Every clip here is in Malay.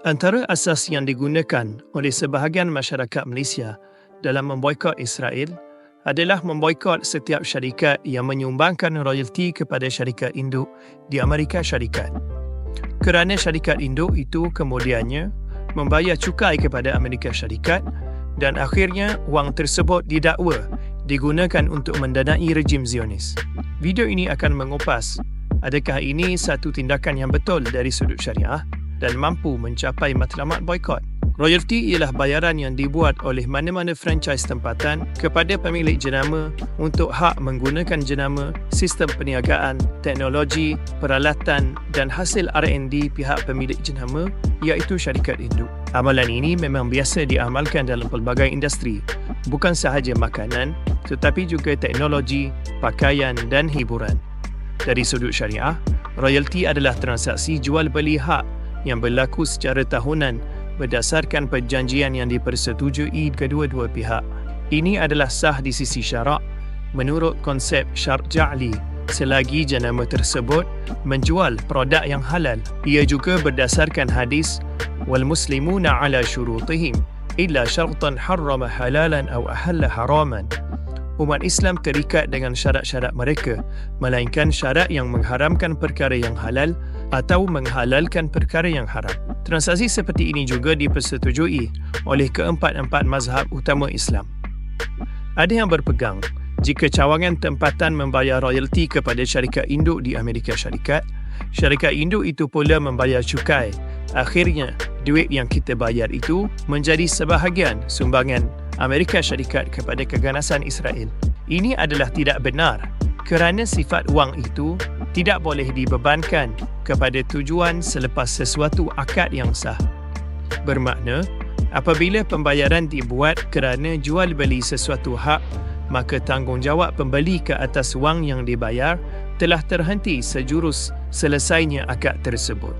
Antara asas yang digunakan oleh sebahagian masyarakat Malaysia dalam memboikot Israel adalah memboikot setiap syarikat yang menyumbangkan royalti kepada syarikat induk di Amerika Syarikat. Kerana syarikat induk itu kemudiannya membayar cukai kepada Amerika Syarikat dan akhirnya wang tersebut didakwa digunakan untuk mendanai rejim Zionis. Video ini akan mengupas adakah ini satu tindakan yang betul dari sudut syariah dan mampu mencapai matlamat boykot. Royalty ialah bayaran yang dibuat oleh mana-mana franchise tempatan kepada pemilik jenama untuk hak menggunakan jenama, sistem perniagaan, teknologi, peralatan dan hasil R&D pihak pemilik jenama iaitu syarikat induk. Amalan ini memang biasa diamalkan dalam pelbagai industri, bukan sahaja makanan tetapi juga teknologi, pakaian dan hiburan. Dari sudut syariah, royalty adalah transaksi jual beli hak yang berlaku secara tahunan berdasarkan perjanjian yang dipersetujui kedua-dua pihak. Ini adalah sah di sisi syarak menurut konsep syarat ja'li selagi jenama tersebut menjual produk yang halal. Ia juga berdasarkan hadis wal muslimuna ala syurutihim illa syartan harrama halalan aw ahalla haraman umat Islam terikat dengan syarat-syarat mereka, melainkan syarat yang mengharamkan perkara yang halal atau menghalalkan perkara yang haram. Transaksi seperti ini juga dipersetujui oleh keempat-empat mazhab utama Islam. Ada yang berpegang jika cawangan tempatan membayar royalti kepada syarikat induk di Amerika Syarikat, syarikat induk itu pula membayar cukai. Akhirnya, duit yang kita bayar itu menjadi sebahagian sumbangan Amerika Syarikat kepada keganasan Israel. Ini adalah tidak benar kerana sifat wang itu tidak boleh dibebankan kepada tujuan selepas sesuatu akad yang sah. Bermakna, apabila pembayaran dibuat kerana jual beli sesuatu hak, maka tanggungjawab pembeli ke atas wang yang dibayar telah terhenti sejurus selesainya akad tersebut.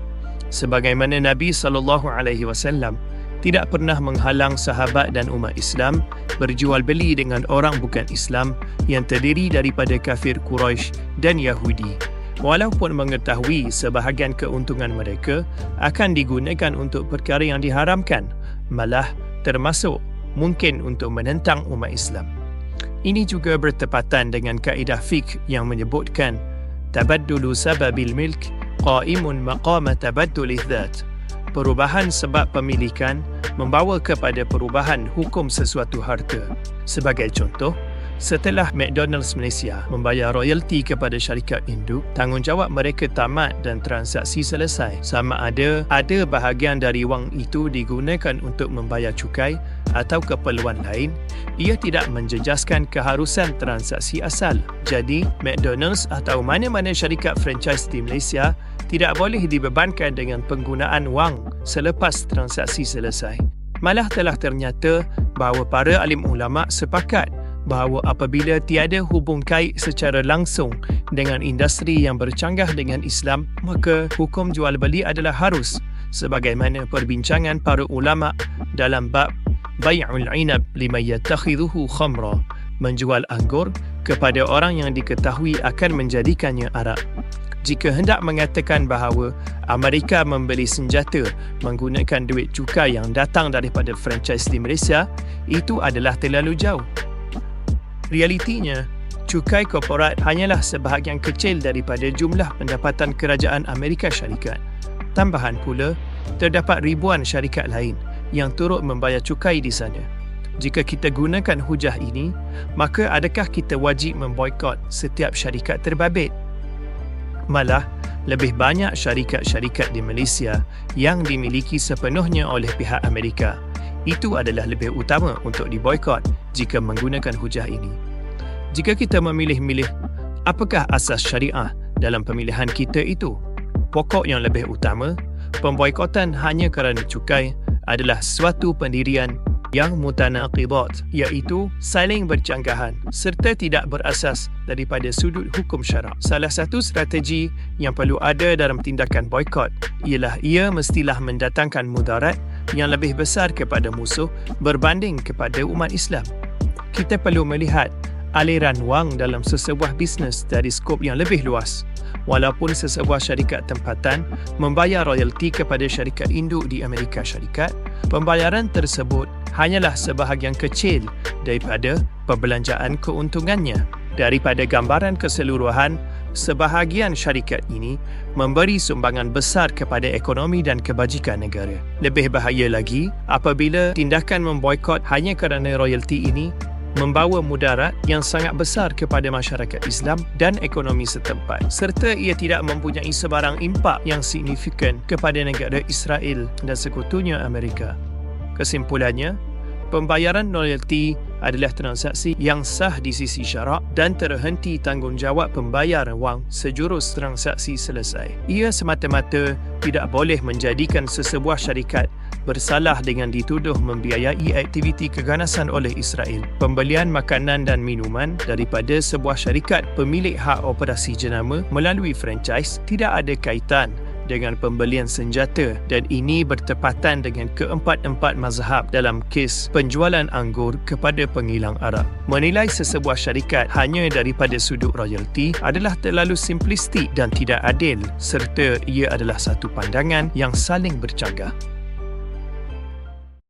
Sebagaimana Nabi sallallahu alaihi wasallam tidak pernah menghalang sahabat dan umat Islam berjual beli dengan orang bukan Islam yang terdiri daripada kafir Quraisy dan Yahudi. Walaupun mengetahui sebahagian keuntungan mereka akan digunakan untuk perkara yang diharamkan, malah termasuk mungkin untuk menentang umat Islam. Ini juga bertepatan dengan kaedah fiqh yang menyebutkan tabaddulu sababil milk qaimun maqama tabaddul dhat perubahan sebab pemilikan membawa kepada perubahan hukum sesuatu harta. Sebagai contoh, setelah McDonald's Malaysia membayar royalti kepada syarikat induk, tanggungjawab mereka tamat dan transaksi selesai. Sama ada ada bahagian dari wang itu digunakan untuk membayar cukai atau keperluan lain, ia tidak menjejaskan keharusan transaksi asal. Jadi, McDonald's atau mana-mana syarikat franchise di Malaysia tidak boleh dibebankan dengan penggunaan wang selepas transaksi selesai. Malah telah ternyata bahawa para alim ulama sepakat bahawa apabila tiada hubung kait secara langsung dengan industri yang bercanggah dengan Islam, maka hukum jual beli adalah harus sebagaimana perbincangan para ulama dalam bab bai'ul inab liman yattakhidhuhu khamra menjual anggur kepada orang yang diketahui akan menjadikannya arak. Jika hendak mengatakan bahawa Amerika membeli senjata menggunakan duit cukai yang datang daripada franchise di Malaysia, itu adalah terlalu jauh. Realitinya, cukai korporat hanyalah sebahagian kecil daripada jumlah pendapatan kerajaan Amerika Syarikat. Tambahan pula, terdapat ribuan syarikat lain yang turut membayar cukai di sana. Jika kita gunakan hujah ini, maka adakah kita wajib memboikot setiap syarikat terbabit? Malah, lebih banyak syarikat-syarikat di Malaysia yang dimiliki sepenuhnya oleh pihak Amerika itu adalah lebih utama untuk diboykot jika menggunakan hujah ini. Jika kita memilih-milih, apakah asas syariah dalam pemilihan kita itu? Pokok yang lebih utama, pemboikotan hanya kerana cukai adalah suatu pendirian yang mutanaqibat iaitu saling bercanggahan serta tidak berasas daripada sudut hukum syarak. Salah satu strategi yang perlu ada dalam tindakan boikot ialah ia mestilah mendatangkan mudarat yang lebih besar kepada musuh berbanding kepada umat Islam. Kita perlu melihat aliran wang dalam sesebuah bisnes dari skop yang lebih luas. Walaupun sesebuah syarikat tempatan membayar royalti kepada syarikat induk di Amerika Syarikat, pembayaran tersebut hanyalah sebahagian kecil daripada perbelanjaan keuntungannya. Daripada gambaran keseluruhan, sebahagian syarikat ini memberi sumbangan besar kepada ekonomi dan kebajikan negara. Lebih bahaya lagi, apabila tindakan memboikot hanya kerana royalti ini membawa mudarat yang sangat besar kepada masyarakat Islam dan ekonomi setempat serta ia tidak mempunyai sebarang impak yang signifikan kepada negara Israel dan sekutunya Amerika. Kesimpulannya, pembayaran royalti adalah transaksi yang sah di sisi syarak dan terhenti tanggungjawab pembayar wang sejurus transaksi selesai. Ia semata-mata tidak boleh menjadikan sesebuah syarikat bersalah dengan dituduh membiayai aktiviti keganasan oleh Israel. Pembelian makanan dan minuman daripada sebuah syarikat pemilik hak operasi jenama melalui franchise tidak ada kaitan dengan pembelian senjata dan ini bertepatan dengan keempat-empat mazhab dalam kes penjualan anggur kepada pengilang Arab. Menilai sesebuah syarikat hanya daripada sudut royalti adalah terlalu simplistik dan tidak adil serta ia adalah satu pandangan yang saling bercagah.